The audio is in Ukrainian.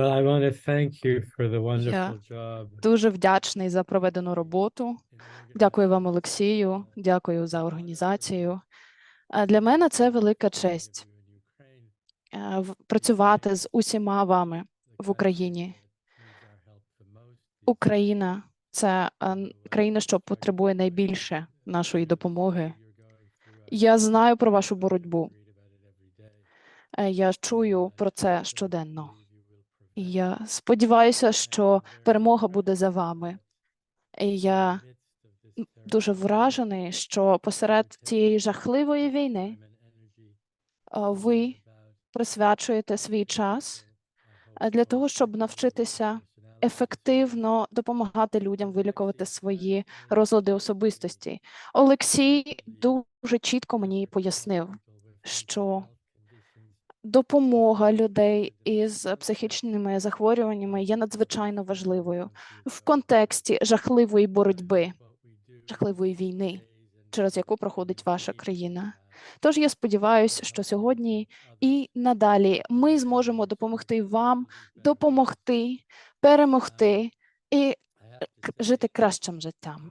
Well, I want to thank you for the wonderful job. дуже вдячний за проведену роботу. Дякую вам, Олексію. Дякую за організацію. Для мене це велика честь е, працювати з усіма вами в Україні. Україна це е, країна, що потребує найбільше нашої допомоги. Я знаю про вашу боротьбу. Е, Я чую про це щоденно. Я сподіваюся, що перемога буде за вами. Я дуже вражений, що посеред цієї жахливої війни ви присвячуєте свій час для того, щоб навчитися ефективно допомагати людям вилікувати свої розлади особистості. Олексій дуже чітко мені пояснив, що допомога людей із психічними захворюваннями є надзвичайно важливою в контексті жахливої боротьби, жахливої війни, через яку проходить ваша країна. Тож я сподіваюся, що сьогодні і надалі ми зможемо допомогти вам допомогти, перемогти і жити кращим життям.